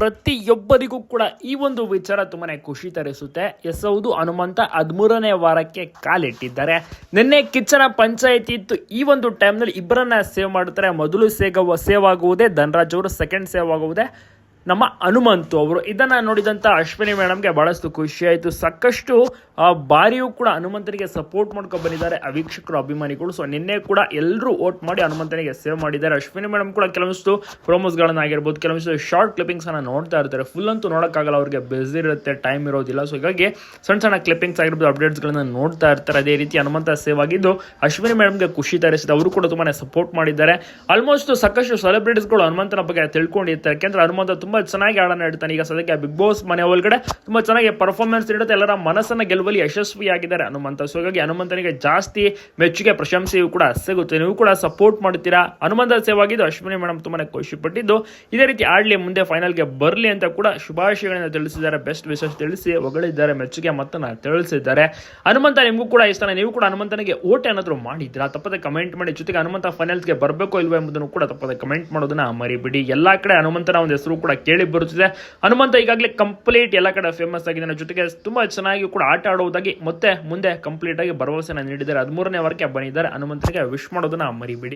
ಪ್ರತಿಯೊಬ್ಬರಿಗೂ ಕೂಡ ಈ ಒಂದು ವಿಚಾರ ತುಂಬಾನೇ ಖುಷಿ ತರಿಸುತ್ತೆ. ಎಸ್ ಹೌದು ಹನುಮಂತ ಹದಿಮೂರನೇ ವಾರಕ್ಕೆ ಕಾಲಿಟ್ಟಿದ್ದಾರೆ. ನಿನ್ನೆ ಕಿಚ್ಚನ ಪಂಚಾಯಿತಿ ಇತ್ತು. ಈ ಒಂದು ಟೈಮ್ನಲ್ಲಿ ಇಬ್ಬರನ್ನ ಸೇವ್ ಮಾಡ್ತಾರೆ ಮೊದಲು ಸೇವ್ ಆಗುವುದೇ ಧನರಾಜ್ ಅವರು ಸೆಕೆಂಡ್ ಸೇವ್ ಆಗುವುದೇ ನಮ್ಮ ಹನುಮಂತು ಅವರು. ಇದನ್ನ ನೋಡಿದಂತ ಅಶ್ವಿನಿ ಮೇಡಮ್ಗೆ ಬಹಳಷ್ಟು ಖುಷಿ ಆಯಿತು. ಸಾಕಷ್ಟು ಬಾರಿಯೂ ಕೂಡ ಹನುಮಂತನಿಗೆ ಸಪೋರ್ಟ್ ಮಾಡ್ಕೊಂಡು ಬಂದಿದ್ದಾರೆ ಅವೀಕ್ಷಕರು ವೀಕ್ಷಕರು ಅಭಿಮಾನಿಗಳು. ಸೊ ನಿನ್ನೆ ಕೂಡ ಎಲ್ಲರೂ ವೋಟ್ ಮಾಡಿ ಹನುಮಂತನಿಗೆ ಸೇವ್ ಮಾಡಿದ್ದಾರೆ. ಅಶ್ವಿನಿ ಮೇಡಮ್ ಕೂಡ ಕೆಲವೊಂದಿಷ್ಟು ಆಗಿರ್ಬೋದು, ಕೆಲವೊಂದಿಷ್ಟು ಶಾರ್ಟ್ ಕ್ಲಿಪ್ಪಿಂಗ್ಸ್ ಅನ್ನ ನೋಡ್ತಾ ಇರ್ತಾರೆ. ಫುಲ್ ಅಂತೂ ನೋಡೋಕ್ಕಾಗಲ್ಲ, ಅವ್ರಿಗೆ ಬಿಸಿ ಇರುತ್ತೆ ಟೈಮ್ ಇರೋದಿಲ್ಲ. ಸೊ ಹೀಗಾಗಿ ಸಣ್ಣ ಸಣ್ಣ ಕ್ಲಿಪ್ಪಿಂಗ್ಸ್ ಆಗಿರ್ಬೋದು ಅಪ್ಡೇಟ್ಸ್ಗಳನ್ನ ನೋಡ್ತಾ ಇರ್ತಾರೆ. ಅದೇ ರೀತಿ ಹನುಮಂತ ಸೇವ್ ಆಗಿದ್ದು ಅಶ್ವಿನಿ ಮೇಡಮ್ಗೆ ಖುಷಿ ತರಿಸಿದೆ. ಅವರು ಕೂಡ ತುಂಬಾನೇ ಸಪೋರ್ಟ್ ಮಾಡಿದ್ದಾರೆ. ಆಲ್ಮೋಸ್ಟ್ ಸಾಕಷ್ಟು ಸೆಲೆಬ್ರಿಟೀಸ್ಗಳು ಹನುಮಂತನ ಬಗ್ಗೆ ತಿಳ್ಕೊಂಡಿರ್ತಾರೆ. ಯಾಕೆಂದ್ರೆ ಹನುಮಂತ ತುಂಬಾ ಚೆನ್ನಾಗಿ ಆಡನ ಇಡ್ತಾನೆ ಈಗ ಸದ್ಯಕ್ಕೆ ಬಿಗ್ ಬಾಸ್ ಮನೆ ಒಳಗಡೆ ತುಂಬಾ ಚೆನ್ನಾಗಿ ಪರ್ಫಾರ್ಮೆನ್ಸ್ ನೀಡುತ್ತೆ. ಎಲ್ಲರ ಮನಸ್ಸನ್ನ ಗೆಲ್ಲುವಲ್ಲಿ ಯಶಸ್ವಿಯಾಗಿದ್ದಾರೆ. ಹನುಮಂತ. ಸೊ ಹಾಗಾಗಿ ಹನುಮಂತನಿಗೆ ಜಾಸ್ತಿ ಮೆಚ್ಚುಗೆ, ಪ್ರಶಂಸೆಯೂ ಕೂಡ ಸಿಗುತ್ತೆ. ನೀವು ಕೂಡ ಸಪೋರ್ಟ್ ಮಾಡ್ತೀರಾ? ಹನುಮಂತ ಸೇವಾಗಿದ್ದು ಅಶ್ವಿನಿ ಮೇಡಮ್ ತುಂಬಾನೇ ಖುಷಿ ಪಟ್ಟಿದ್ದು ಇದೇ ರೀತಿ ಆಡಲಿ, ಮುಂದೆ ಫೈನಲ್ಗೆ ಬರಲಿ ಅಂತ ಕೂಡ ಶುಭಾಶಯಗಳನ್ನು ತಿಳಿಸಿದ್ದಾರೆ. ಬೆಸ್ಟ್ ವಿಶೇಷ ತಿಳಿಸಿ ಹೊಗಳಿದ್ದಾರೆ. ಮೆಚ್ಚುಗೆ ಮತ್ತನ್ನ ತಿಳಿಸಿದ್ದಾರೆ. ಹನುಮಂತ ನಿಮಗೂ ಕೂಡ ಇಷ್ಟ. ನೀವು ಕೂಡ ಹನುಮಂತನಿಗೆ ಓಟ್ ಏನಾದರೂ ಮಾಡಿದ್ರ ತಪ್ಪದೆ ಕಮೆಂಟ್ ಮಾಡಿ. ಜೊತೆಗೆ ಹನುಮಂತ ಫೈನಲ್ಸ್ಗೆ ಬರಬೇಕು ಇಲ್ವೋ ಎಂಬುದನ್ನು ಕೂಡ ತಪ್ಪದೆ ಕಮೆಂಟ್ ಮಾಡೋದನ್ನ ಮರಿಬಿಡಿ. ಎಲ್ಲಾ ಕಡೆ ಹನುಮಂತನ ಒಂದು ಹೆಸರು ಕೂಡ ಕೇಳಿ ಬರುತ್ತಿದೆ. ಹನುಮಂತ ಈಗಾಗಲೇ ಕಂಪ್ಲೀಟ್ ಎಲ್ಲ ಕಡೆ ಫೇಮಸ್ ಆಗಿದ್ದಾನೆ ಜೊತೆಗೆ ತುಂಬಾ ಚೆನ್ನಾಗಿ ಕೂಡ ಆಟ ಆಡುವುದಾಗಿ ಮತ್ತೆ ಮುಂದೆ ಕಂಪ್ಲೀಟ್ ಆಗಿ ಭರವಸೆನ ನೀಡಿದ್ದಾರೆ. ಹದಿಮೂರನೇ ವಾರಕ್ಕೆ ಬಂದಿದ್ದಾರೆ ಹನುಮಂತನಿಗೆ ವಿಶ್ ಮಾಡೋದನ್ನ ಮರಿಬಿಡಿ.